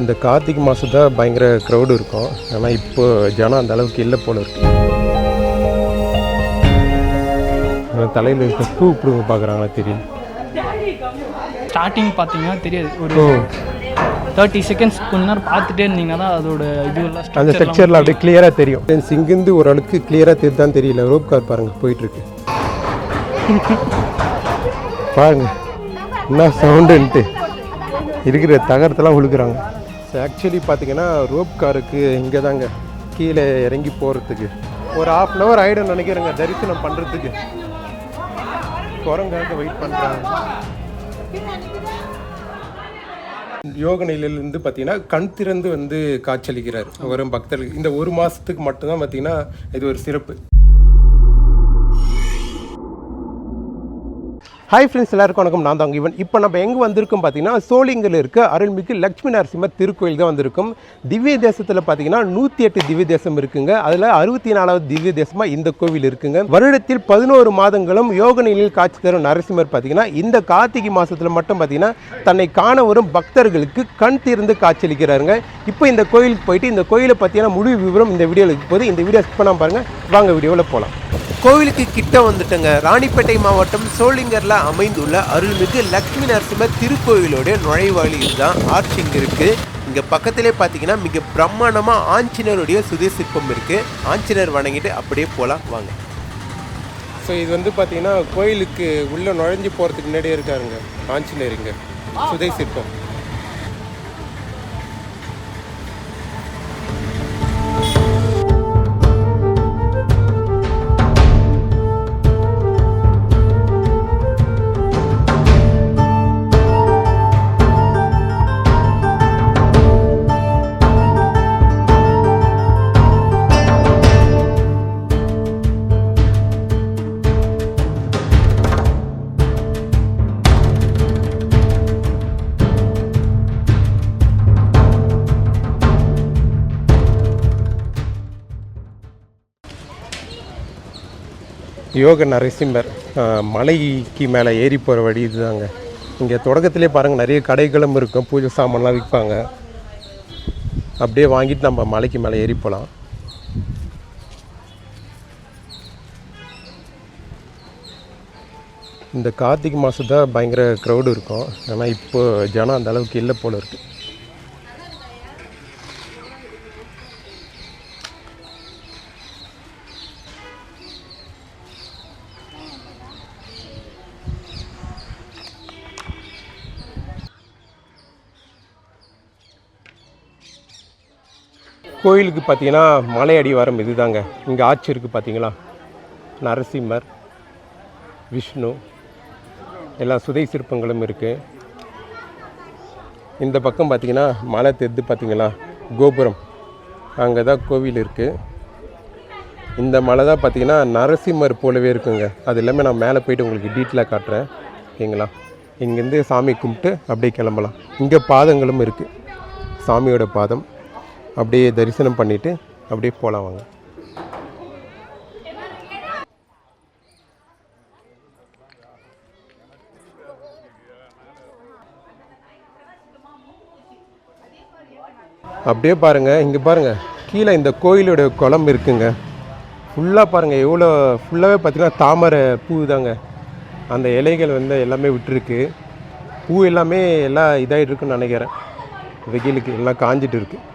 இந்த கார்த்திகை மாதம் தான் பயங்கர க்ரௌடு இருக்கும். ஆனால் இப்போ ஜனம் அந்த அளவுக்கு இல்லை போல இருக்கு. தலையில் இருக்க பூ பிடுங்க பார்க்குறாங்களா தெரியும் ஸ்டார்டிங் பார்த்தீங்கன்னா தெரியாது. ஒரு தேர்ட்டி செகண்ட்ஸ் கொஞ்ச நேரம் பார்த்துட்டே இருந்தீங்கன்னா தான் அதோட இதுவெல்லாம் அந்த ஸ்ட்ரக்சரில் அப்படியே கிளியராக தெரியும். Friends, இங்கிருந்து ஓரளவுக்கு கிளியராக தெரியுது தான் தெரியல. ரோப் கார் பாருங்க போயிட்டு இருக்கு. பாருங்க. என்ன சவுண்டுன்ட்டு இருக்கிற தகரத்தெல்லாம் ஆக்சுவலி பார்த்தீங்கன்னா ரோப் காருக்கு இங்கே தாங்க கீழே இறங்கி போகிறதுக்கு ஒரு ஹாஃப் அன் ஹவர் ஆகிடும் நினைக்கிறேங்க தரிசனம் பண்ணுறதுக்கு குரங்காக வெயிட் பண்ணுறாங்க யோக நிலையிலேருந்து பார்த்தீங்கன்னா கண் திறந்து வந்து காட்சியளிக்கிறார். வரும் பக்தர்கள். இந்த ஒரு மாதத்துக்கு மட்டும்தான் பார்த்தீங்கன்னா இது ஒரு சிறப்பு. ஹை ஃப்ரெண்ட்ஸ் எல்லாருக்கும் வணக்கம். நான் தான் இவன். இப்போ நம்ம எங்கே வந்திருக்கோம் பார்த்தீங்கன்னா சோளிங்கில் இருக்க அருள்மிகு லக்ஷ்மி நரசிம்மர் திருக்கோயில் தான் வந்திருக்கும். திவ்ய தேசத்தில் பார்த்தீங்கன்னா நூற்றி எட்டு திவ்ய தேசம் இருக்குங்க. அதில் அறுபத்தி நாலாவது திவ்ய தேசமாக இந்த கோவில் இருக்குங்க. வருடத்தில் பதினோரு மாதங்களும் யோக நிலையில் காட்சி தரும் நரசிம்மர் பார்த்தீங்கன்னா இந்த கார்த்திகை மாதத்தில் மட்டும் பார்த்தீங்கன்னா தன்னை காண வரும் பக்தர்களுக்கு கண் திறந்து காட்சியளிக்கிறாருங்க. இப்போ இந்த கோயிலுக்கு போயிட்டு இந்த கோயிலை பார்த்தீங்கன்னா முழு விவரம் இந்த வீடியோவில் இருக்கும் போது இந்த வீடியோ ஸ்கிப் பாருங்கள் வாங்க வீடியோவில் போகலாம் கோவிலுக்கு கிட்ட வந்துட்டங்க. ராணிப்பேட்டை மாவட்டம் சோளிங்கர்ல அமைந்துள்ள அருள்மிகு லக்ஷ்மி நரசிம்மர் திருக்கோவிலோட நுழைவாளி இதுதான். ஆர்ச் இங்க இருக்கு. இங்க பக்கத்திலே பாத்தீங்கன்னா மிக பிரம்மாண்டமா ஆஞ்சநேயருடைய சுதை சிற்பம் இருக்கு. ஆஞ்சநேயர் வணங்கிட்டு அப்படியே போலாம். வாங்க. ஸோ இது வந்து பார்த்தீங்கன்னா கோயிலுக்கு உள்ள நுழைஞ்சு போகிறதுக்கு முன்னாடியே இருக்காருங்க. இங்க. சுதை சிற்பம் யோக நரசிம்மர் மலைக்கு மேலே ஏறி போகிற வழி இதுதாங்க. இங்கே தொடக்கத்திலே பாருங்கள் நிறைய கடைகளும் இருக்கும் பூஜை சாமான்லாம் விற்பாங்க. அப்படியே வாங்கிட்டு நம்ம மலைக்கு மேலே ஏறி போகலாம். இந்த கார்த்திகை மாதம் தான் பயங்கர க்ரௌடு இருக்கும். ஆனால் இப்போ ஜனம் அந்த அளவுக்கு இல்லை போல இருக்குது கோயிலுக்கு பார்த்தீங்கன்னா மலை அடிவாரம் இதுதாங்க. இங்கே ஆட்சி இருக்குது பார்த்தீங்களா? நரசிம்மர் விஷ்ணு எல்லா சுதை சிற்பங்களும் இருக்குது இந்த பக்கம் பார்த்தீங்கன்னா மலை தெத்து பார்த்தீங்களா? கோபுரம். அங்கே தான் கோவில் இருக்குது இந்த மலை தான் பார்த்தீங்கன்னா நரசிம்மர் போலவே இருக்குங்க. அது எல்லாமே நான் மேலே போயிட்டு உங்களுக்கு டீட்டெயிலாக காட்டுறேன். ஓகேங்களா? இங்கேருந்து சாமி கும்பிட்டு அப்படியே கிளம்பலாம். இங்கே பாதங்களும் இருக்குது சாமியோட பாதம். அப்படியே தரிசனம் பண்ணிவிட்டு அப்படியே போகலாம் வாங்க. அப்படியே பாருங்கள் இங்கே பாருங்கள் கீழே இந்த கோயிலோட குளம் இருக்குங்க. ஃபுல்லாக பாருங்கள் எவ்வளோ ஃபுல்லாகவே பார்த்திங்கன்னா தாமரை பூ தாங்க. அந்த இலைகள் வந்து எல்லாமே விட்டுருக்கு. பூ எல்லாமே எல்லாம் இதாகிட்டு இருக்குன்னு நினைக்கிறேன். வெயிலுக்கு எல்லாம் காஞ்சிட்டு இருக்குது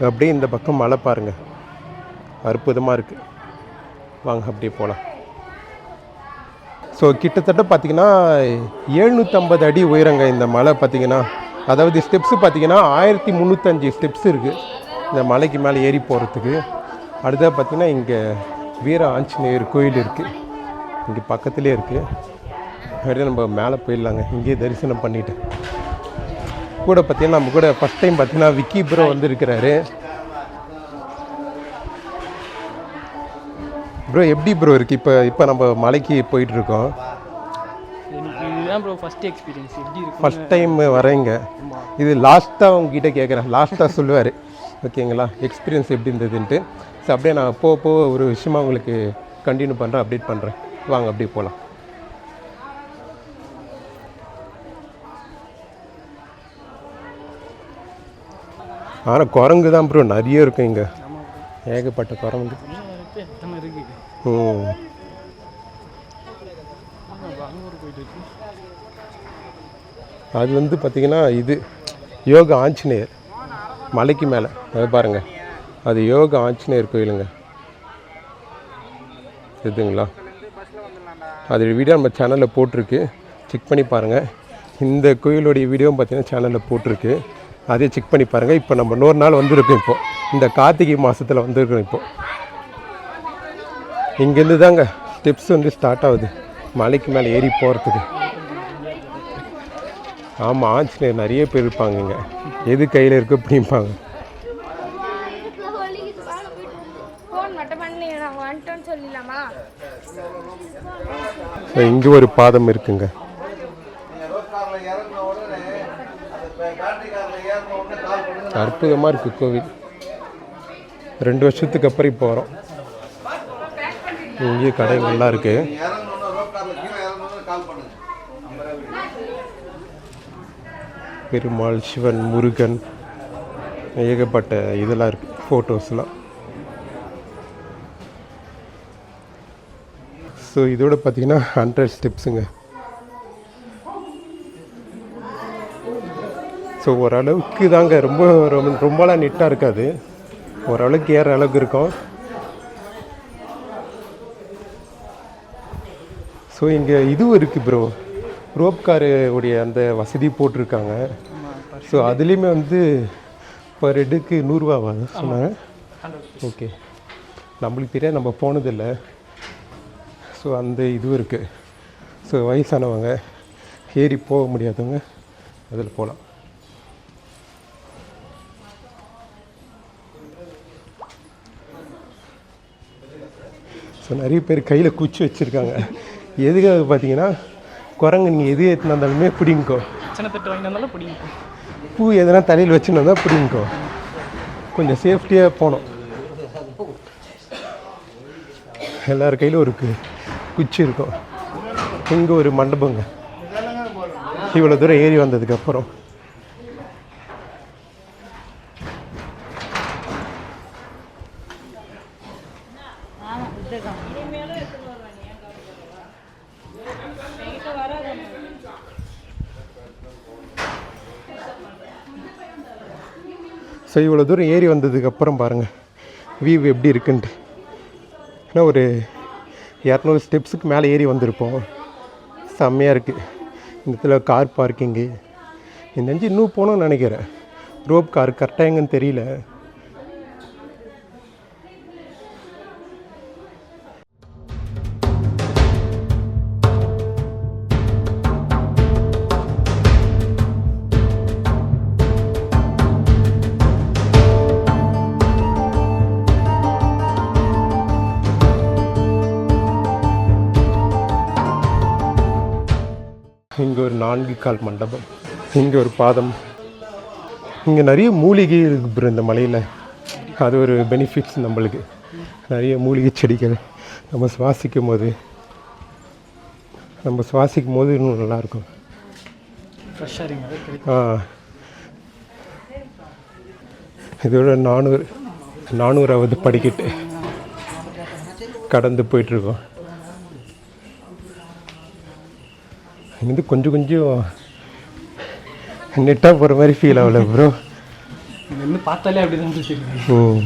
அப்படியே இந்த பக்கம் மழை பாருங்கள் அற்புதமாக இருக்குது வாங்க அப்படியே போகலாம் ஸோ கிட்டத்தட்ட பார்த்திங்கன்னா எழுநூற்றம்பது அடி உயரங்க இந்த மலை பார்த்தீங்கன்னா அதாவது ஸ்டெப்ஸு பார்த்தீங்கன்னா ஆயிரத்தி முந்நூற்றஞ்சு ஸ்டெப்ஸ் இருக்குது இந்த மலைக்கு மேலே ஏறி போகிறதுக்கு அடுத்தது பார்த்திங்கன்னா இங்கே வீர ஆஞ்சநேயர் கோயில் இருக்குது இங்கே பக்கத்துலேயே இருக்குது அப்படியே நம்ம மேலே போயிடலாங்க. இங்கேயே தரிசனம் பண்ணிவிட்டு கூட பார்த்தீங்கன்னா நம்ம கூட ஃபஸ்ட் டைம் பார்த்தீங்கன்னா விக்கி ப்ரோ வந்திருக்கிறாரு. ப்ரோ எப்படி ப்ரோ இருக்குது இப்போ இப்போ நம்ம மலைக்கு போயிட்டு இருக்கோம் எனக்கு இதுதான் ப்ரோ ஃபர்ஸ்ட் எக்ஸ்பீரியன்ஸ் எப்படி இருக்கும் ஃபஸ்ட் டைம் வரேங்க. இது லாஸ்ட்டாக உங்ககிட்ட கேட்குறேன் லாஸ்ட்டாக சொல்லுவார். ஓகேங்களா? எக்ஸ்பீரியன்ஸ் எப்படி இருந்ததுன்ட்டு. ஸோ அப்படியே நான் போக போக ஒரு விஷயமா உங்களுக்கு கண்டினியூ பண்ணுறேன் அப்டேட் பண்ணுறேன் வாங்க அப்படியே போகலாம் ஆனால் குரங்கு தான் ப்ரோ நிறைய இருக்கும் இங்கே. ஏகப்பட்ட குரங்கு. ம். அது வந்து பார்த்திங்கன்னா இது யோக ஆஞ்சநேயர். மலைக்கு மேலே. அதை பாருங்கள் அது யோக ஆஞ்சநேயர் கோயிலுங்க. இதுங்களா? அது வீடியோ நம்ம சேனலில் போட்டிருக்கு. செக் பண்ணி பாருங்கள் இந்த கோயிலுடைய வீடியோவும் பார்த்திங்கன்னா சேனலில் போட்டிருக்கு. அதே செக் பண்ணி பாருங்கள் இப்போ நம்ம இன்னொரு நாள் வந்திருக்கோம் இப்போ. இந்த கார்த்திகை மாதத்தில் வந்திருக்கோம் இப்போ. இங்கேருந்து தாங்க ஸ்டெப்ஸ் வந்து ஸ்டார்ட் ஆகுது. மலைக்கு மேலே ஏறி போகிறதுக்கு ஆமாம் ஆஞ்சநேயர் நிறைய பேர் இருப்பாங்க இங்கே. எது கையில் இருக்கு அப்படிம்பாங்க. இங்கே ஒரு பாதம் இருக்குங்க. அற்புதமாக இருக்குது கோவில். ரெண்டு வருஷத்துக்கு அப்புறம் இப்போ வரோம். இங்கே கடைகள்லாம் இருக்குது பெருமாள் சிவன் முருகன் ஏகப்பட்ட இதெல்லாம் இருக்குது ஃபோட்டோஸ்லாம் ஸோ இதோட பார்த்தீங்கன்னா ஹண்ட்ரட் ஸ்டெப்ஸுங்க ஸோ ஓரளவுக்கு தாங்க. ரொம்ப ரொம்ப ரொம்பலாம் நீட்டாக இருக்காது. ஓரளவுக்கு ஏற அளவுக்கு இருக்கும். ஸோ இங்கே இதுவும் இருக்குது ப்ரோ ரோப் காரு உடைய அந்த வசதி போட்டிருக்காங்க. ஸோ அதுலேயுமே வந்து பர் ஹெட்டுக்கு நூறுரூவாவா? சொன்னாங்க. ஓகே. நம்மளுக்கு தெரியாது நம்ம போனதில்லை. ஸோ அந்த இதுவும் இருக்குது ஸோ வயசானவங்க ஏறி போக முடியாதவங்க அதில் போகலாம். ஸோ நிறைய பேர் கையில் குச்சி வச்சுருக்காங்க. எதுக்காக பார்த்தீங்கன்னா குரங்கு நீங்கள் எது ஏற்றினா இருந்தாலுமே பிடிங்கோ. சின்ன தட்டு வாங்கி வந்தாலும் பிடிக்கும் பூ எதனா தலையில் வச்சுன்னு வந்தால் பிடிங்கோ. கொஞ்சம் சேஃப்டியாக போனோம் எல்லார் கையிலும் ஒரு குச்சி இருக்கும். இங்கே ஒரு மண்டபங்க. இவ்வளோ தூரம் ஏறி வந்ததுக்கப்புறம் ஸோ இவ்வளோ தூரம் ஏறி வந்ததுக்கப்புறம் பாருங்கள் வியூ எப்படி இருக்குன்ட்டு. ஏன்னா ஒரு இரநூறு ஸ்டெப்ஸுக்கு மேலே ஏறி வந்திருப்போம். செம்மையாக இருக்குது இந்த இடத்துல கார் பார்க்கிங்கு இந்த இன்னும் போகணும்னு நினைக்கிறேன். ரோப் கார் கரெக்டாக எங்கன்னு தெரியல. இங்கே ஒரு நான்கு கால் மண்டபம் இங்கே ஒரு பாதம். இங்கே நிறைய மூலிகை இருக்கு ப்ரோ இந்த மலையில். அது ஒரு பெனிஃபிட்ஸ் நம்மளுக்கு. நிறைய மூலிகை செடிகள் நம்ம சுவாசிக்கும் போது நம்ம சுவாசிக்கும் போது இன்னும் நல்லாயிருக்கும் ஆ இதோட நானூறு நானூறாவது படிக்கட்டு. கடந்து போயிட்டுருக்கோம் இங்கேருந்து கொஞ்சம் கொஞ்சம் நெட்டாக போகிற மாதிரி ஃபீல் ஆகல ப்ரோ இருந்து பார்த்தாலே அப்படி தான் ம்.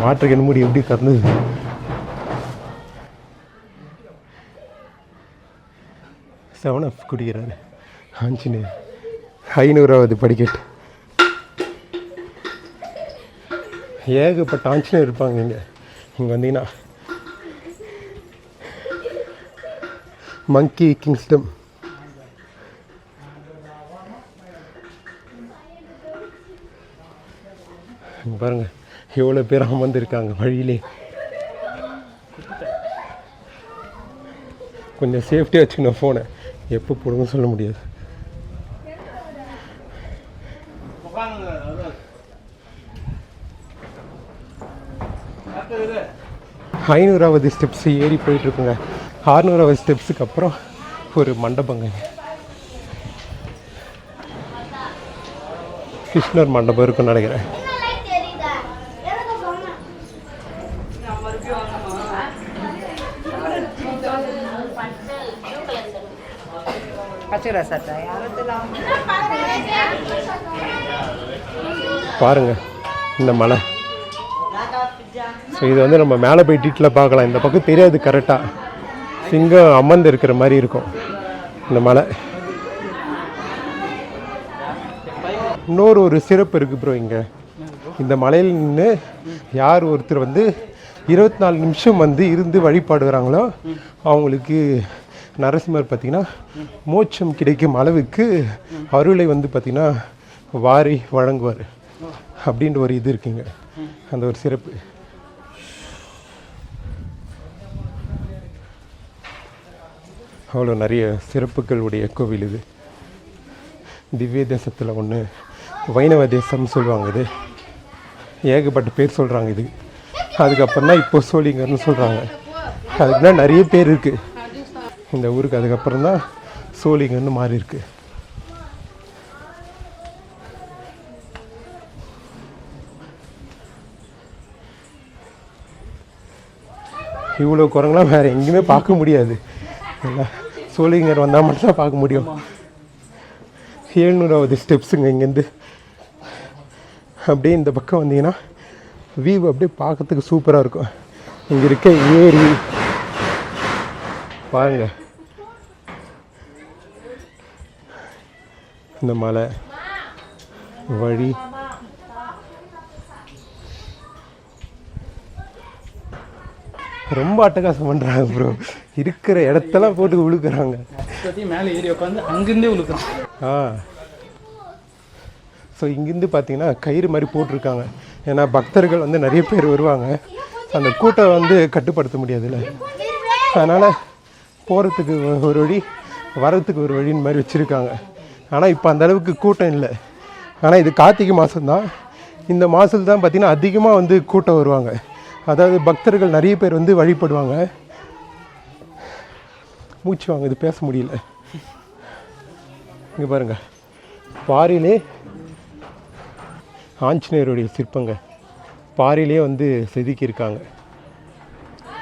வாட்டர் கேன் மூடி எப்படி திறந்தது செவன் அப் குடிக்கிறாரு. ஆஞ்சநேயர் ஐநூறாவது படிக்கட்டு. ஏகப்பட்ட ஆஞ்சநேயர் இருப்பாங்க இங்கே. இங்கே வந்தீங்கன்னா. மங்கி கிங்ஸ்டம் இங்க பாருங்க எவ்வளோ பேர் அமர்ந்திருக்காங்க வழியிலே. கொஞ்சம் சேஃப்டியாக வச்சுக்கணும் ஃபோனை எப்போ போடுங்கன்னு சொல்ல முடியாது. ஐநூறாவது ஸ்டெப்ஸ் ஏறி போயிட்டுருக்குங்க. ஆறுநூறாவது ஸ்டெப்ஸுக்கு அப்புறம் ஒரு மண்டபங்க. கிருஷ்ணர் மண்டபம் இருக்குன்னு நினைக்கிறேன். பாருங்க இந்த மலை. ஸோ இது வந்து நம்ம மேலே போய் டீட்டில் பார்க்கலாம். இந்த பக்கம் தெரியாது கரெக்டாக சிங்கம் அமர்ந்து இருக்கிற மாதிரி இருக்கும். இந்த மலை. இன்னொரு ஒரு சிறப்பு இருக்குது ப்ரோ இங்கே. இந்த மலையில் நின்று யார் ஒருத்தர் வந்து இருபத்தி நாலு நிமிஷம் வந்து இருந்து வழிபாடுகிறாங்களோ அவங்களுக்கு நரசிம்மர் பார்த்திங்கன்னா மோட்சம் கிடைக்கும் அளவுக்கு அருளை வந்து பார்த்திங்கன்னா வாரி வழங்குவார். அப்படின்ற ஒரு இது இருக்குங்க. அந்த ஒரு சிறப்பு. அவ்வளோ நிறைய சிறப்புகள் உடைய கோவில் இது. திவ்ய தேசத்தில் ஒன்று வைணவ தேசம்னு சொல்லுவாங்க இது. ஏகப்பட்ட பேர் சொல்கிறாங்க இது. அதுக்கப்புறம் தான் இப்போ சோழிங்கர்னு சொல்கிறாங்க அதுக்குன்னா நிறைய பேர் இருக்குது இந்த ஊருக்கு அதுக்கப்புறம் தான் சோழிங்கர்னு மாறி இருக்கு. இவ்வளோ குரங்கெல்லாம் வேறு எங்கேயுமே பார்க்க முடியாது. எல்லாம் சோழிங்கர் வந்தால் மட்டும் தான் பார்க்க முடியும். ஏழ்நூறாவது ஸ்டெப்ஸுங்க இங்கேருந்து அப்படியே இந்த பக்கம் வந்தீங்கன்னா வியூ அப்படியே பார்க்கறதுக்கு சூப்பராக இருக்கும். இங்கே இருக்க ஏரி. பாருங்க. இந்த மலை. வழி. ரொம்ப அட்டகாசம் பண்ணுறாங்க ப்ரோ இருக்கிற இடத்தெல்லாம் போட்டு உழுக்குறாங்க. மேலே ஏறி உட்காந்து அங்கேருந்தே உழுக்கிறோம் ஆ. ஸோ இங்கேருந்து பார்த்தீங்கன்னா கயிறு மாதிரி போட்டிருக்காங்க. ஏன்னா பக்தர்கள் வந்து நிறைய பேர் வருவாங்க. அந்த கூட்டம் வந்து கட்டுப்படுத்த முடியாதுல்ல. அதனால் போகிறதுக்கு ஒரு வழி வர்றதுக்கு ஒரு வழின்னு மாதிரி வச்சுருக்காங்க. ஆனால் இப்போ அந்த அளவுக்கு கூட்டம் இல்லை. ஆனால் இது கார்த்திகை மாதம்தான் இந்த மாதத்துல தான் பார்த்திங்கன்னா அதிகமாக வந்து கூட்டம் வருவாங்க. அதாவது பக்தர்கள் நிறைய பேர் வந்து வழிபடுவாங்க. மூச்சு வாங்குது பேச முடியல. இங்கே பாருங்க. பாரிலே ஆஞ்சநேயருடைய சிற்பங்க. பாரிலே வந்து செதுக்கியிருக்காங்க.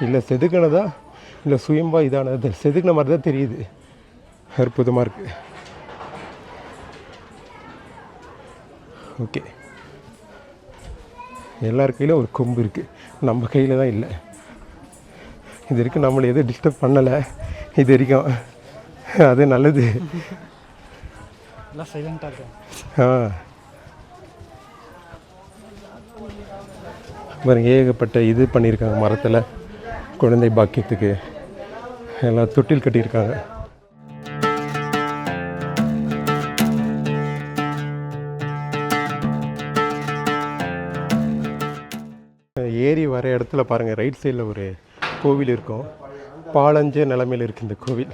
இல்லை செதுக்கினதா? இல்லை சுயம்பா இதானது செதுக்கின மாதிரி தான் தெரியுது. அற்புதமாக இருக்குது ஓகே. எல்லார் கையிலும் ஒரு கொம்பு இருக்குது நம்ம கையில் தான் இல்லை. இது வரைக்கும் நம்மளை எதுவும் டிஸ்டர்ப் பண்ணலை. இது வரைக்கும். அது நல்லது. ஆ. பாருங்க ஏகப்பட்ட இது பண்ணியிருக்காங்க மரத்தில். குழந்தை பாக்கியத்துக்கு. எல்லாம் தொட்டில் கட்டியிருக்காங்க. ஏறி வர இடத்துல பாருங்கள் ரைட் சைடில் ஒரு கோவில் இருக்கும். பாலஞ்ச நிலமையில் இருக்குது இந்த கோவில்.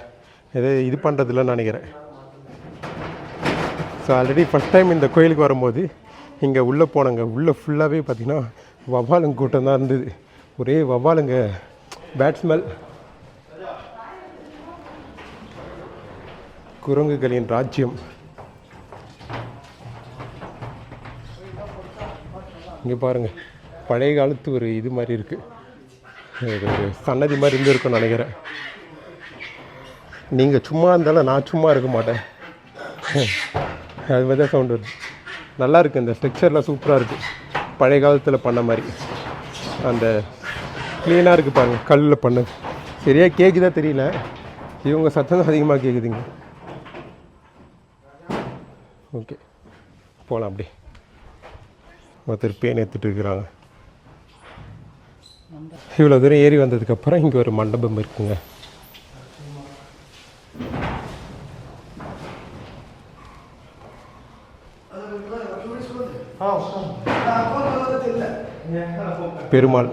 எதை இது பண்ணுறதில்லன்னு நினைக்கிறேன். ஸோ ஆல்ரெடி ஃபஸ்ட் டைம் இந்த கோயிலுக்கு வரும்போது இங்கே உள்ளே போனங்க. உள்ளே ஃபுல்லாகவே பார்த்திங்கன்னா வவ்வாலுங்க கூட்டம் தான் இருந்தது. ஒரே வவ்வாலுங்க பேட் ஸ்மெல் குரங்குகளின் ராஜ்யம். இங்கே பாருங்கள் பழைய காலத்து ஒரு இது மாதிரி இருக்குது ஒரு சன்னதி மாதிரி இருந்திருக்கும்னு நினைக்கிறேன். நீங்கள் சும்மா இருந்தாலும் நான் சும்மா இருக்க மாட்டேன். அது மாதிரி தான் சவுண்ட் வருது. நல்லா இருக்குது இந்த ஸ்ட்ரக்சர்லாம் சூப்பராக இருக்குது பழைய காலத்தில் பண்ண மாதிரி. அந்த க்ளீனாக இருக்குது பாருங்கள் கல்லில் பண்ணது. சரியாக கேட்குதா தெரியல. இவங்க சத்தம் தான் அதிகமாக கேட்குதுங்க ஓகே போகலாம் அப்படி ஒருத்தர் பேன் எடுத்துகிட்டு இருக்கிறாங்க. இவ்வளோ தூரம் ஏறி வந்ததுக்கப்புறம் இங்கே ஒரு மண்டபம் இருக்குங்க. பெருமாள்.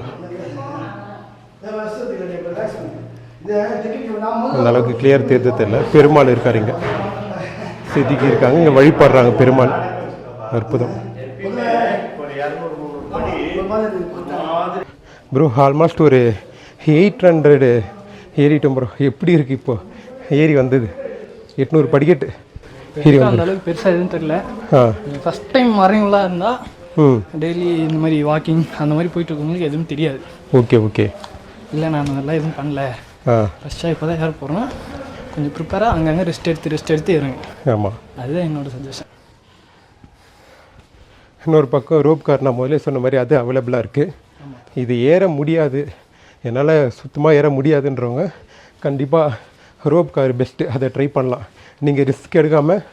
அந்த அளவுக்கு கிளியர் தேர்தல் தெரியல. பெருமாள் இருக்கார் இங்கே. செதுக்கி இருக்காங்க. இங்கே வழிபடுறாங்க பெருமாள். அற்புதம். ப்ரோ ஆல்மோஸ்ட் ஒரு எயிட் ஹண்ட்ரடு ஏறிட்டோம் ப்ரோ எப்படி இருக்குது இப்போ? ஏறி வந்தது. எட்நூறு படிக்கட்டு. ஏறி வந்தது. அளவுக்கு பெருசாக எதுவும் தெரியல. ஃபஸ்ட் டைம் வரீங்களா இருந்தால் டெய்லி இந்த மாதிரி வாக்கிங் அந்த மாதிரி போயிட்டு இருக்கவங்களுக்கு எதுவும் தெரியாது. Okay okay. இல்லை நான் அதெல்லாம் எதுவும் பண்ணல. ஆ. ஃபஸ்ட்டாக இப்போ தான் ஏற போகிறேன் கொஞ்சம் ப்ரிப்பேராக அங்கங்கே ரெஸ்ட் எடுத்து ரெஸ்ட் எடுத்து இருங்க ஆமாம் அதுதான் என்னோட சஜஷன் இன்னொரு பக்கம் ரோப் கார் நான் முதல்ல சொன்ன மாதிரி அது அவைலபிளாக இருக்குது இது ஏற முடியாது. என்னால் சுத்தமாக ஏற முடியாதுன்றவங்க கண்டிப்பாக ரோப் கார் பெஸ்ட்டு அதை ட்ரை பண்ணலாம். நீங்கள் ரிஸ்க் எடுக்காமல்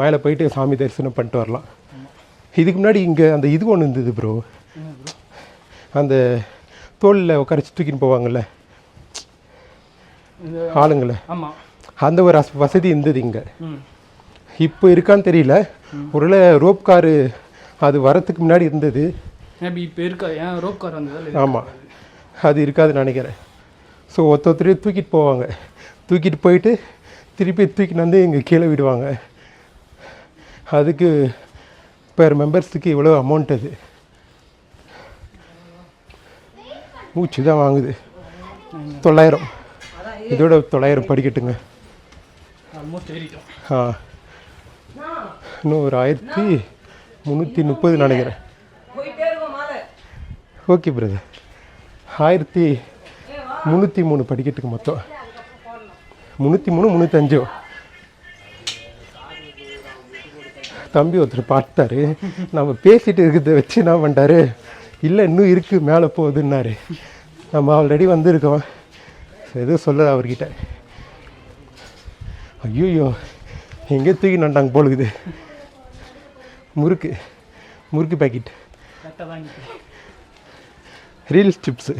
மேலே போயிட்டு சாமி தரிசனம் பண்ணிட்டு வரலாம். இதுக்கு முன்னாடி இங்கே அந்த இது ஒன்று இருந்தது ப்ரோ அந்த தோளில் உட்காரச்சு தூக்கின்னு போவாங்கள்ல ஆளுங்களை. அந்த ஒரு வசதி இருந்தது இங்கே. இப்போ இருக்கான்னு தெரியல. ஒருவேளை ரோப் காரு அது வரத்துக்கு முன்னாடி இருந்தது. மேபி இப்போ இருக்கா? ஏன் ரோப் கார் வந்ததால் ஆமாம் அது இருக்காதுன்னு நினைக்கிறேன். ஸோ ஒருத்த ஒருத்தரையும் தூக்கிட்டு போவாங்க. தூக்கிட்டு போயிட்டு திருப்பி தூக்கிட்டு வந்து இங்கே கீழே விடுவாங்க. அதுக்கு பெர் மெம்பர்ஸுக்கு இவ்வளோ அமௌண்ட் அது. மூச்சு தான் வாங்குது. தொள்ளாயிரம். இதோட தொள்ளாயிரம் படிக்கட்டுங்க. ஆ. இன்னும் ஒரு ஆயிரத்தி முந்நூற்றி முப்பது நினைக்கிறேன். ஓகே பிரதர் ஆயிரத்தி முந்நூற்றி மூணு படிக்கட்டுக்கு மொத்தம். முந்நூற்றி மூணு முந்நூற்றஞ்சோ தம்பி ஒருத்தர் பார்த்தாரு நம்ம பேசிட்டு இருக்கிறத வச்சு என்ன பண்ணிட்டாரு இல்லை இன்னும் இருக்குது மேலே போகுதுன்னாரு. நம்ம ஆல்ரெடி வந்திருக்கோம். எதுவும் சொல்ல அவர்கிட்ட. ஐயோயோ எங்கே தூக்கி நண்டாங்க போலுக்குது முறுக்கு முறுக்கு பாக்கெட் ரீல்ஸ் சிப்ஸு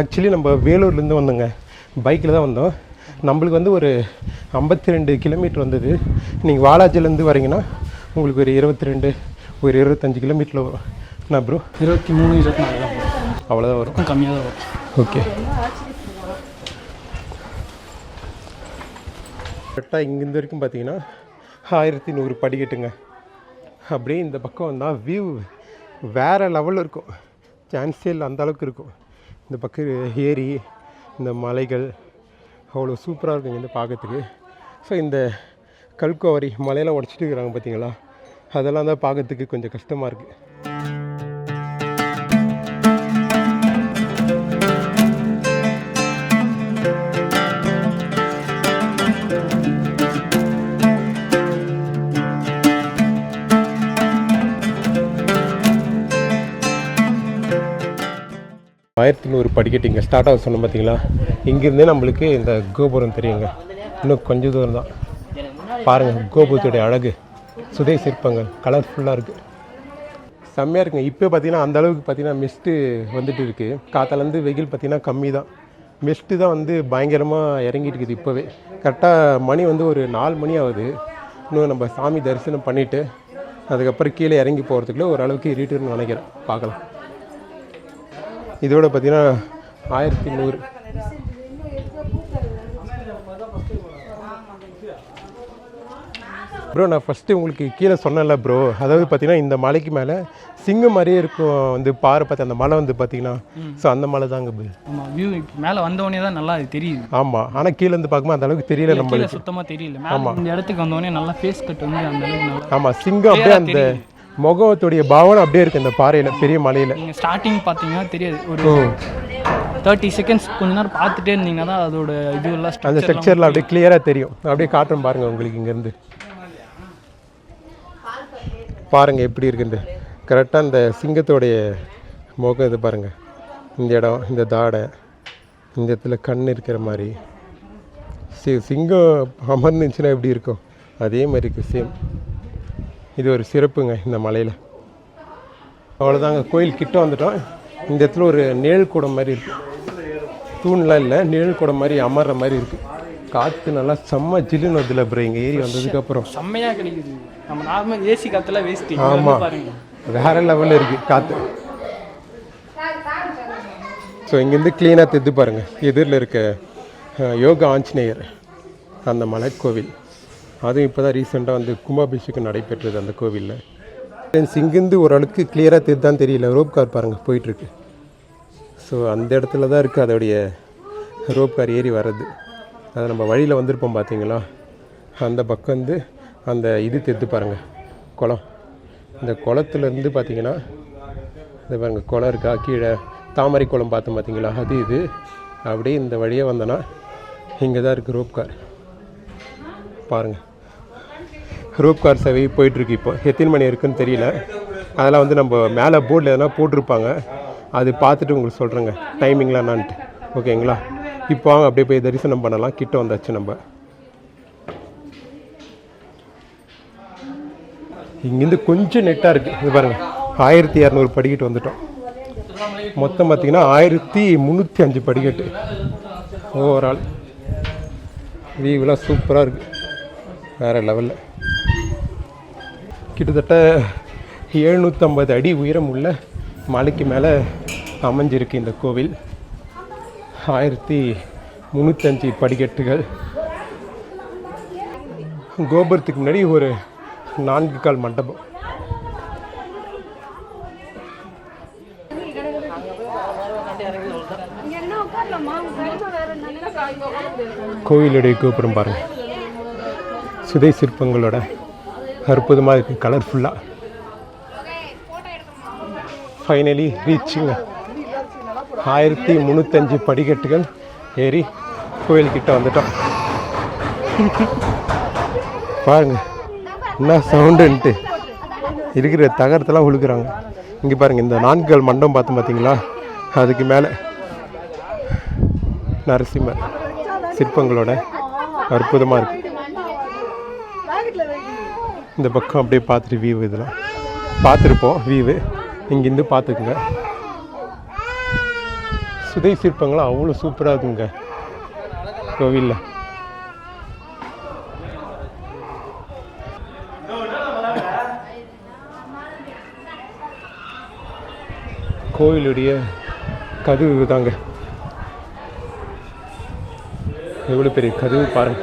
ஆக்சுவலி நம்ம வேலூர்லேருந்து வந்தோங்க. பைக்கில் தான் வந்தோம். நம்மளுக்கு வந்து ஒரு ஐம்பத்தி ரெண்டு கிலோமீட்டர் வந்தது. நீங்கள் வாலாஜிலேருந்து வரீங்கன்னா உங்களுக்கு ஒரு இருபத்தி ரெண்டு ஒரு இருபத்தஞ்சி கிலோமீட்டரில் வரும் என்ன ப்ரோ இருபத்தி மூணு இருபத்தி நாலு தான் அவ்வளோதான் வரும் கம்மியாக தான் வரும். ஓகே கரெக்டாக இங்கேருந்து வரைக்கும் பார்த்தீங்கன்னா ஆயிரத்தி நூறு படிக்கட்டுங்க. அப்படியே இந்த பக்கம் வந்தால் வியூ வேறு லெவலில் இருக்கும். சான்ஸே இல்லை அந்த அளவுக்கு இருக்கும். இந்த பக்கம் ஏரி இந்த மலைகள் அவ்வளோ சூப்பராக இருக்கும் இங்கேருந்து பார்க்கறதுக்கு ஸோ இந்த கல்குவாரி மலையெல்லாம் உடச்சிட்டு இருக்கிறாங்க பார்த்தீங்களா அதெல்லாம் தான் பார்க்கறதுக்கு கொஞ்சம் கஷ்டமாக இருக்குது ஆயிரத்தி நூறு படிக்கட்டு இங்கே ஸ்டார்ட் ஆக சொன்னோம் பார்த்தீங்களா இங்கேருந்தே நம்மளுக்கு இந்த கோபுரம் தெரியுங்க. இன்னும் கொஞ்சம் தூரம் தான். பாருங்கள் கோபுரத்துடைய அழகு. சுதை சிற்பங்கள் கலர்ஃபுல்லாக இருக்குது செம்மையாக இருக்குங்க. இப்போ பார்த்தீங்கன்னா அந்த அளவுக்கு பார்த்தீங்கன்னா மிஸ்ட்டு வந்துட்டு இருக்குது காத்தாலேருந்து வெயில் பார்த்தீங்கன்னா கம்மி தான் மிஸ்ட்டு தான் வந்து பயங்கரமாக இறங்கிட்டு இருக்குது இப்போவே. கரெக்டாக மணி வந்து ஒரு நாலு மணி ஆகுது. இன்னும் நம்ம சாமி தரிசனம் பண்ணிவிட்டு அதுக்கப்புறம் கீழே இறங்கி போகிறதுக்குள்ள ஓரளவுக்கு இருட்டுன்னு நினைக்கிறேன். பார்க்கலாம். இதோட பார்த்தீங்கன்னா ஆயிரத்தி நூறு. ப்ரோ நான் ஃபஸ்ட்டு உங்களுக்கு கீழே சொன்னேன்ல ப்ரோ அதாவது பார்த்தீங்கன்னா இந்த மலைக்கு மேலே சிங்கம் மாதிரியே இருக்கும் வந்து பாறை பார்த்து அந்த மலை வந்து பார்த்தீங்கன்னா. ஸோ அந்த மலை தாங்க ப்ரோ ஆமாம் வியூ மேலே வந்தவொடனே தான் நல்லா தெரியுது. ஆமாம் ஆனால் கீழே இருந்து பார்க்கும்போது அந்த அளவுக்கு தெரியல நம்மளுக்கு. சுத்தமாக தெரியல. மேலே இந்த இடத்துக்கு வந்தவொடனே நல்லா ஃபேஸ் கட் வந்து அந்த அளவுக்கு ஆமாம் சிங்கம் அப்படியே அந்த முகத்துடைய பாவனை அப்படியே இருக்குது இந்த பாறையில் பெரிய மலையில். நீங்கள் ஸ்டார்டிங் பார்த்தீங்கன்னா தெரியாது. ஒரு தேர்ட்டி செகண்ட்ஸ் கொஞ்ச நேரம் பார்த்துட்டே இருந்தீங்கன்னா தான் அதோட இது எல்லாம் அந்த ஸ்ட்ரக்சரில் அப்படியே கிளியராக தெரியும். அப்படியே காட்டுறேன் பாருங்கள் உங்களுக்கு இங்கேருந்து. பாருங்கள் எப்படி இருக்குன்னு. கரெக்டாக இந்த சிங்கத்தோடைய முகம் இது பாருங்கள் இந்த இடம் இந்த தாடை இந்த இடத்துல கண் இருக்கிற மாதிரி. சி சிங்கம் அமர்ந்துச்சுன்னா எப்படி இருக்கும்? அதே மாதிரி இருக்குது சேம் இது ஒரு சிறப்புங்க இந்த மலையில். அவ்வளோதாங்க கோயில் கிட்ட வந்துட்டோம். இந்த இடத்துல ஒரு நிழல் கூடம் மாதிரி இருக்குது தூண்லாம் இல்லை நிழல் கூடம் மாதிரி அமர்ற மாதிரி இருக்குது காற்று நல்லா செம்ம ஜில்லுன்னு வருதுல அப்புறம் இங்கே ஏறி வந்ததுக்கப்புறம் செம்மையாக கிடைக்குது. நம்ம நார்மல் ஏசி காற்றுல வேஸ்ட்டு ஆமா. பாருங்க. வேற லெவலில் இருக்குது காற்று ஸோ இங்கேருந்து க்ளீனாக தெத்து பாருங்கள் எதிரில் இருக்க யோகா ஆஞ்சநேயர் அந்த மலை கோவில் அதுவும் இப்போ தான் ரீசெண்டாக வந்து கும்பாபிஷேகம் நடைபெற்றது அந்த கோவிலில். ஃப்ரெண்ட்ஸ் இங்கேருந்து ஓரளவுக்கு கிளியராக தெரியுதான்னு தெரியல. ரோப் கார் பாருங்கள் போயிட்டுருக்கு. ஸோ அந்த இடத்துல தான் இருக்குது அதோடைய ரோப் கார் ஏறி வர்றது. அதை நம்ம வழியில் வந்திருப்போம் பார்த்தீங்களா அந்த பக்கம் வந்து அந்த இது தெத்து பாருங்கள் குளம். இந்த குளத்துலேருந்து பார்த்தீங்கன்னா இது பாருங்கள் குளம் இருக்கா? கீழே தாமரை குளம் பார்த்தோம் பார்த்தீங்களா அது இது. அப்படியே இந்த வழியே வந்தோன்னா இங்கே தான் இருக்குது ரோப் கார். பாருங்கள் ரோப் கார் சேவை போயிட்டுருக்கு இப்போ. எத்தனை மணி இருக்குன்னு தெரியல. அதெல்லாம் வந்து நம்ம மேலே போர்டில் எதனா போட்டிருப்பாங்க. அது பார்த்துட்டு உங்களுக்கு சொல்கிறேங்க டைமிங்லாம் என்னான்ட்டு. ஓகேங்களா இப்போ வாங்க அப்படியே போய் தரிசனம் பண்ணலாம். கிட்ட வந்தாச்சு நம்ம. இங்கேருந்து கொஞ்சம் நெட்டாக இருக்குது இது பாருங்கள் ஆயிரத்தி இரநூறு படிக்கட்டு வந்துட்டோம். மொத்தம் பார்த்தீங்கன்னா ஆயிரத்தி முந்நூற்றி அஞ்சு படிக்கட்டு. ஓவரால் வியூவெலாம் சூப்பராக இருக்குது வேறு லெவலில் கிட்டத்தட்ட எழுநூற்றம்பது அடி உயரம் உள்ள மலைக்கு மேலே அமைஞ்சிருக்கு இந்த கோவில். ஆயிரத்தி முந்நூற்றஞ்சு படிக்கட்டுகள். கோபுரத்துக்கு முன்னாடி ஒரு நான்கு கால் மண்டபம். கோயிலுடைய கோபுரம் பாருங்கள் சுதை சிற்பங்களோட அற்புதமாக இருக்குது கலர்ஃபுல்லாக ஃபைனலி ரீச்சிங்க ஆயிரத்தி முந்நூற்றஞ்சு படிக்கட்டுகள் ஏறி கோயில்கிட்ட வந்துட்டோம். பாருங்க என்ன சவுண்டுன்ட்டு இருக்கிற தகரத்தெல்லாம் உழுக்குறாங்க இங்கே பாருங்கள் இந்த நான்குகள் மண்டபம் பார்த்தோம் பார்த்தீங்களா? அதுக்கு மேலே நரசிம்மர் சிற்பங்களோட அற்புதமாக இருக்குது இந்த பக்கம் அப்படியே பார்த்துட்டு வியூ இதெல்லாம் பார்த்துருப்போம் வியூவு இங்கேருந்து பார்த்துக்குங்க. சுதை சிற்பங்களாம் அவ்வளோ சூப்பராக இருக்குங்க. கோவிலில். கோவிலுடைய கதவு தாங்க எவ்வளோ பெரிய கதவு பாருங்க.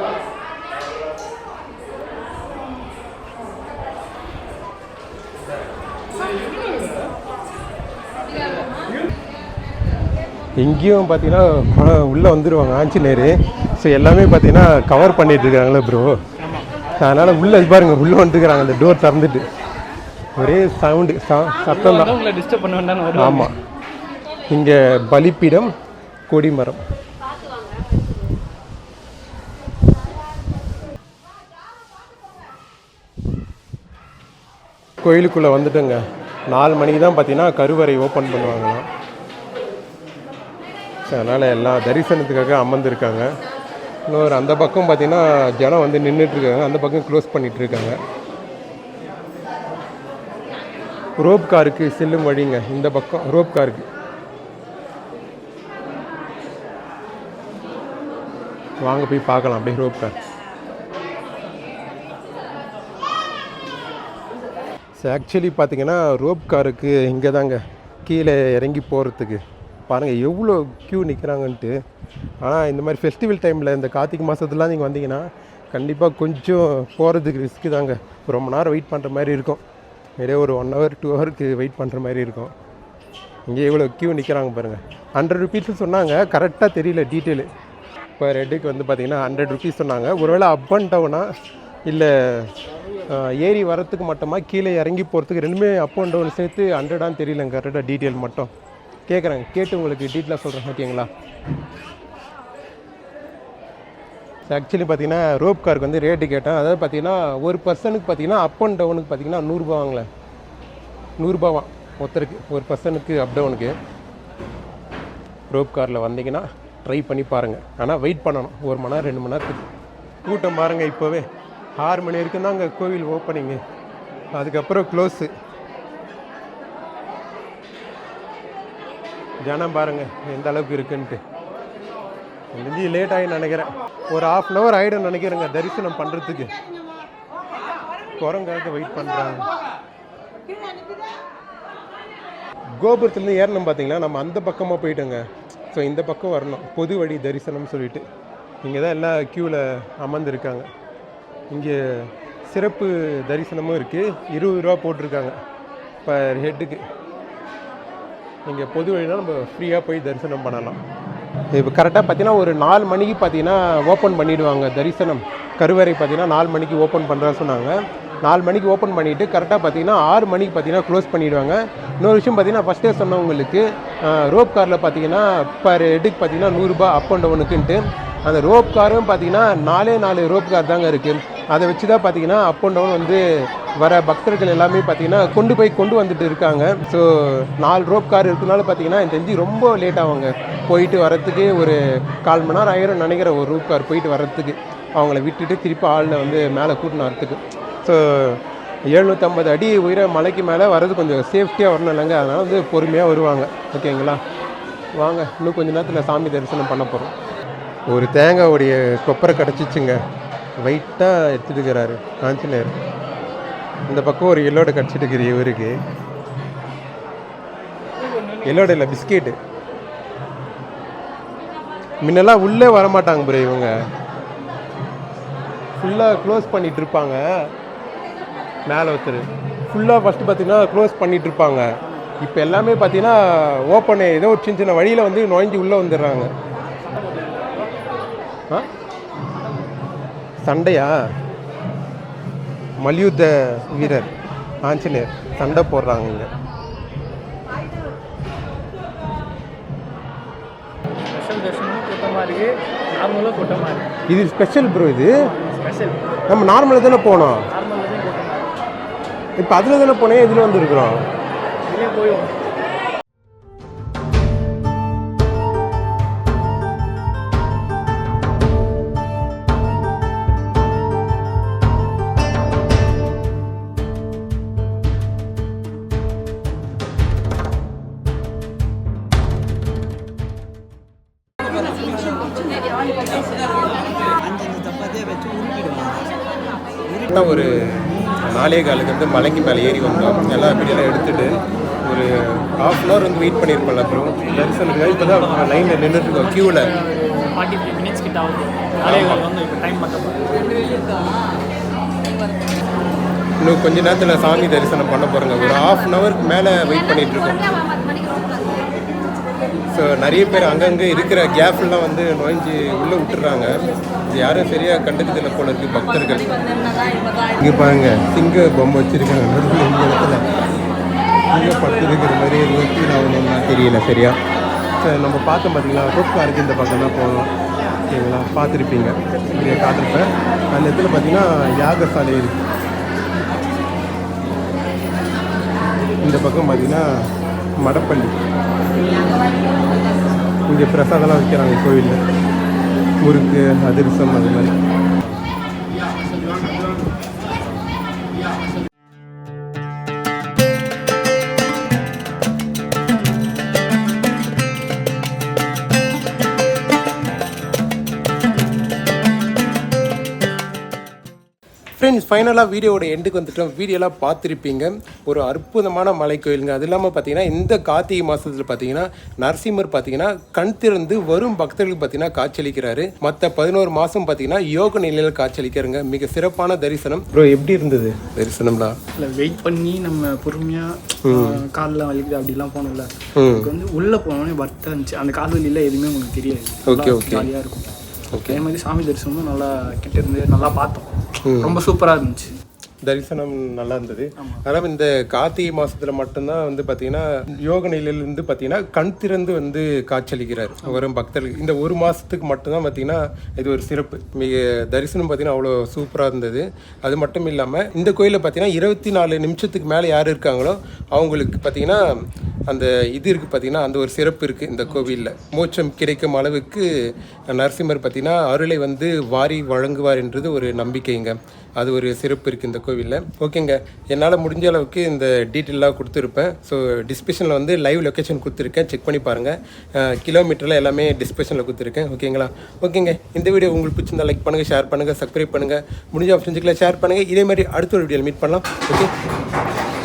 இங்கேயும் பார்த்தீங்கன்னா உள்ளே வந்துடுவாங்க ஆஞ்சநேயர். ஸோ எல்லாமே பார்த்தீங்கன்னா கவர் பண்ணிட்டு இருக்காங்களே ப்ரோ அதனால் உள்ளே பாருங்க உள்ளே வந்துருக்குறாங்க அந்த டோர் திறந்துட்டு. ஒரே சவுண்டு சத்தம் தான். டிஸ்டர்ப் பண்ண ஆமாம் இங்கே பலிப்பீடம் கொடிமரம். கோயிலுக்குள்ளே வந்துட்டோங்க. நாலு மணிக்கு தான் பார்த்தீங்கன்னா கருவறை ஓப்பன் பண்ணுவாங்களாம். ஸோ அதனால் எல்லாம் தரிசனத்துக்காக அமர்ந்துருக்காங்க. இன்னொரு அந்த பக்கம் பார்த்திங்கன்னா ஜனம் வந்து நின்றுட்டுருக்காங்க அந்த பக்கம் க்ளோஸ் பண்ணிகிட்ருக்காங்க ரோப் காருக்கு செல்லும் வழிங்க. இந்த பக்கம் ரோப் காருக்கு வாங்க போய் பார்க்கலாம். அப்படியே ரோப் கார் ஆக்சுவலி பார்த்தீங்கன்னா ரோப் காருக்கு இங்கே தாங்க கீழே இறங்கி போகிறதுக்கு பாருங்கள் எவ்வளோ க்யூ நிற்கிறாங்கன்ட்டு ஆனால் இந்த மாதிரி ஃபெஸ்டிவல் டைமில் இந்த கார்த்திகை மாதத்துலாம் நீங்கள் வந்தீங்கன்னா கண்டிப்பாக கொஞ்சம் போகிறதுக்கு ரிஸ்க்கு தாங்க. ரொம்ப நேரம் வெயிட் பண்ணுற மாதிரி இருக்கும். நிறைய ஒரு ஒன் ஹவர் டூ ஹவருக்கு வெயிட் பண்ணுற மாதிரி இருக்கும். இங்கே எவ்வளோ க்யூ நிற்கிறாங்க பாருங்கள் ஹண்ட்ரட் ருபீஸ்னு சொன்னாங்க. கரெக்டாக தெரியல டீட்டெயிலு இப்போ ரெட்டுக்கு வந்து பார்த்திங்கன்னா ஹண்ட்ரட் ருபீஸ் சொன்னாங்க. ஒருவேளை அப் அண்ட் டவுனா இல்லை ஏறி வரத்துக்கு மட்டுமா கீழே இறங்கி போகிறதுக்கு ரெண்டுமே அப் அண்ட் டவுன் சேர்த்து ஹண்ட்ரடான்னு தெரியலங்க. கரெக்டாக டீட்டெயில் மட்டும். கேட்குறேங்க கேட்டு உங்களுக்கு டீட்டெயிலாக சொல்கிறேன் ஓகேங்களா ஆக்சுவலி பார்த்தீங்கன்னா ரோப் காருக்கு வந்து ரேட்டு கேட்டேன். அதாவது பார்த்தீங்கன்னா ஒரு பர்சனுக்கு பார்த்தீங்கன்னா அப் அண்ட் டவுனுக்கு பார்த்தீங்கன்னா நூறுரூபா வாங்களேன் ஒருத்தருக்கு ஒரு பர்சனுக்கு அப் டவுனுக்கு ரோப் காரில் வந்தீங்கன்னா ட்ரை பண்ணி பாருங்கள் ஆனால் வெயிட் பண்ணணும். ஒரு மணி நேரம் ரெண்டு மணி நேரத்துக்கு. கூட்டம் பாருங்கள் இப்போவே. ஆறு மணி வரைக்கும் தான் அங்கே கோவில் ஓப்பனிங்கு அதுக்கப்புறம் க்ளோஸு ஜனம் பாருங்கள் எந்த அளவுக்கு இருக்குன்ட்டு. முடிஞ்சு லேட் ஆகி நினைக்கிறேன். ஒரு ஆஃப் அன் ஹவர் ஆகிடும் நினைக்கிறேங்க தரிசனம் பண்ணுறதுக்கு குரங்காக வெயிட் பண்ணுறாங்க கோபுரத்துலேருந்து ஏறணும் பார்த்தீங்களா? நம்ம அந்த பக்கமாக போயிட்டோங்க. ஸோ இந்த பக்கம் வரணும். பொது வழி தரிசனம்னு சொல்லிட்டு. இங்கே தான் எல்லாம் க்யூவில் அமர்ந்துருக்காங்க. இங்கே சிறப்பு தரிசனமும் இருக்குது இருபது ரூபா போட்டிருக்காங்க இப்போ ஹெட்டுக்கு நீங்கள் பொது வழினா நம்ம ஃப்ரீயாக போய் தரிசனம் பண்ணலாம். இப்போ கரெக்டாக பார்த்தீங்கன்னா ஒரு நாலு மணிக்கு பார்த்தீங்கன்னா ஓப்பன் பண்ணிவிடுவாங்க தரிசனம். கருவறை பார்த்தீங்கன்னா நாலு மணிக்கு ஓப்பன் பண்ணுறா சொன்னாங்க. நாலு மணிக்கு ஓப்பன் பண்ணிவிட்டு கரெக்டாக பார்த்தீங்கன்னா ஆறு மணிக்கு பார்த்தீங்கன்னா க்ளோஸ் பண்ணிவிடுவாங்க இன்னொரு விஷயம் பார்த்தீங்கன்னா ஃபஸ்ட்டே சொன்னவங்களுக்கு ரோப் காரில் பார்த்தீங்கன்னா பர் ஹெட்டுக்கு பார்த்தீங்கன்னா நூறுரூபா அப் அண்ட் டவுனுக்குன்ட்டு அந்த ரோப் காரும் பார்த்தீங்கன்னா நாலே நாலு ரோப் கார் தாங்க இருக்குது அதை வச்சு தான் பார்த்தீங்கன்னா அப் அண்ட் டவுன் வந்து வர பக்தர்கள் எல்லாமே பார்த்தீங்கன்னா கொண்டு போய் கொண்டு வந்துட்டு இருக்காங்க. ஸோ நாலு ரோப் கார் இருக்கனால பார்த்தீங்கன்னா எனக்கு தெரிஞ்சு ரொம்ப லேட் ஆகுங்க. போயிட்டு வரத்துக்கு ஒரு கால் மணி நேரம் ஆயிரம் நினைக்கிற ஒரு ரோப் கார் போயிட்டு வரத்துக்கு அவங்கள விட்டுட்டு திருப்பி ஆளில் வந்து மேலே கூட்டின்னு வரத்துக்கு ஸோ எழுநூற்றம்பது அடி உயர மலைக்கு மேலே வர்றது கொஞ்சம் சேஃப்டியாக வரணும் இல்லைங்க. அதனால் வந்து பொறுமையாக வருவாங்க. ஓகேங்களா வாங்க இன்னும் கொஞ்சம் நேரத்தில் சாமி தரிசனம் பண்ண போகிறோம் ஒரு தேங்காவுடைய கொப்பரை கிடச்சிச்சுங்க. வெயிட்டாக எடுத்துட்டு இருக்கிறாரு ஆஞ்சநேயர் இந்த பக்கம் ஒரு எல்லோட கடிச்சிட்டு இருக்கிற இவருக்கு. எல்லோட இல்லை பிஸ்கெட்டு முன்னெல்லாம் உள்ளே வரமாட்டாங்க ப்ரோ இவங்க. ஃபுல்லாக க்ளோஸ் பண்ணிட்டு இருப்பாங்க. மேலே ஒருத்தர். ஃபுல்லாக ஃபஸ்ட்டு பார்த்தீங்கன்னா க்ளோஸ் பண்ணிட்டு இருப்பாங்க. இப்போ எல்லாமே பார்த்தீங்கன்னா ஓப்பன் ஏதோ ஒரு சின்ன சின்ன வழியில் வந்து நுழைஞ்சு உள்ளே வந்துடுறாங்க. ஆ? சண்டையா மல்யுத்த வீரர் ஆஞ்சநேயர் சண்டை போடுறாங்க இங்கே. இது ஸ்பெஷல் ப்ரோ இது? நம்ம நார்மலாக தானே போனோம்? இப்போ அதில் தானே போனேன் இதில் வந்துருக்குறோம். கரெக்டாக ஒரு நாலே காலுக்கு வந்து மலைக்கு மேலே ஏறி வந்தோம். எல்லா வீடியோலாம் எடுத்துட்டு ஒரு ஹாஃப் அன் ஹவர் வந்து வெயிட் பண்ணியிருப்போம்ல ப்ரோ தரிசனத்துக்கு இப்போ தான் லைனில் நின்றுட்டுருக்கோம் க்யூவில் ஃபார்ட்டி ஃபைவ் மினிட்ஸ் கிட்ட ஆகுது. வந்து இப்போ டைம் இன்னும் கொஞ்ச நேரத்தில் சாமி தரிசனம் பண்ண போகிறோங்க ஒரு ஹாஃப் அன் ஹவருக்கு மேலே வெயிட் பண்ணிட்டு இருக்கோம். ஸோ நிறைய பேர் அங்கங்கே இருக்கிற கேப்லாம் வந்து நுழைஞ்சு உள்ளே விட்டுறாங்க. யாரும் சரியாக கண்டுக்கிறதில்ல போல இருக்கு பக்தர்கள். இங்கே பாருங்க சிங்க பொம்மை வச்சுருக்காங்க நடுவில் இந்த இடத்துல சிங்க படுத்துருக்கிற இருக்கிற மாதிரி எதுவும் ஃபீல் ஆகணும்னா தெரியல சரியா? ஸோ நம்ம பார்த்தோம் பார்த்தீங்களா ரோப் காருக்கு இந்த பக்கம் தான் போகணும். ஓகேங்களா பார்த்துருப்பீங்க. நீங்கள் காத்திருப்பேன். அந்த இடத்துல பார்த்தீங்கன்னா யாகசாலை இருக்கு. இந்த பக்கம் பார்த்தீங்கன்னா மடப்பள்ளி. இங்கே பிரசாதம்லாம் வைக்கிறாங்க கோவிலில் முறுக்கு அதிரசம் அது ஃபைனலாக வீடியோவோட எண்டுக்கு வந்துட்டோம். வீடியோலாம் பார்த்துருப்பீங்க. ஒரு அற்புதமான மலை கோயிலுங்க அது இல்லாமல் பார்த்தீங்கன்னா இந்த கார்த்திகை மாதத்தில் பார்த்தீங்கன்னா நரசிம்மர் பார்த்தீங்கன்னா கண் திறந்து வரும் பக்தர்களுக்கு பார்த்தீங்கன்னா காட்சியளிக்கிறாரு. மற்ற பதினோரு மாதம் பார்த்தீங்கன்னா யோக நிலையில் காட்சியளிக்கிறாங்க மிக சிறப்பான தரிசனம். ப்ரோ எப்படி இருந்தது? தரிசனம்லாம் இல்லை வெயிட் பண்ணி நம்ம பொறுமையாக காலில் வலிக்குது அப்படிலாம் போனோம்ல. வந்து உள்ளே போனோடனே வர்த்தா இருந்துச்சு. அந்த கால் வலியில் எதுவுமே உங்களுக்கு தெரியாது. Okay, okay. ஜாலியாக இருக்கும். ஓகே அதே மாதிரி சாமி தரிசனமும் நல்லா கிட்ட இருந்து நல்லா பார்த்தோம். ரொம்ப சூப்பராக இருந்துச்சு. தரிசனம் நல்லா இருந்தது. அதனால் இந்த கார்த்திகை மாசத்துல மட்டும்தான் வந்து பார்த்தீங்கன்னா யோக நிலையிலிருந்து பார்த்தீங்கன்னா கண் திறந்து வந்து காட்சியளிக்கிறார். வரும் பக்தர்கள். இந்த ஒரு மாதத்துக்கு மட்டும்தான் பார்த்தீங்கன்னா இது ஒரு சிறப்பு. மிக தரிசனம் பார்த்தீங்கன்னா அவ்வளோ சூப்பராக இருந்தது. அது மட்டும் இல்லாமல் இந்த கோயிலில் பார்த்தீங்கன்னா இருபத்தி நாலு நிமிஷத்துக்கு மேலே யார் இருக்காங்களோ அவங்களுக்கு பார்த்தீங்கன்னா அந்த இது இருக்குது பார்த்தீங்கன்னா அந்த ஒரு சிறப்பு இருக்குது இந்த கோவிலில். மோட்சம் கிடைக்கும் அளவுக்கு நரசிம்மர் பார்த்தீங்கன்னா அருளை வந்து வாரி வழங்குவார் என்றது ஒரு நம்பிக்கைங்க. அது ஒரு சிறப்பு இருக்குது இந்த கோவிலில். ஓகேங்க. என்னால் முடிஞ்ச அளவுக்கு இந்த டீட்டெயிலாக கொடுத்துருப்பேன். ஸோ டிஸ்கிரிப்ஷனில் வந்து லைவ் லொக்கேஷன் கொடுத்துருக்கேன். செக் பண்ணி பாருங்கள் கிலோமீட்டரில் எல்லாமே டிஸ்கிரிப்ஷனில் கொடுத்துருக்கேன். ஓகேங்களா? ஓகேங்க. இந்த வீடியோ உங்களுக்கு பிடிச்சிருந்தா லைக் பண்ணுங்கள் ஷேர் பண்ணுங்கள் சப்ஸ்கிரைப் பண்ணுங்கள் முடிஞ்ச ஃப்ரெண்ட்ஸுக்குள்ள ஷேர் பண்ணுங்கள் இதே மாதிரி அடுத்த ஒரு வீடியோவில் மீட் பண்ணலாம். ஓகே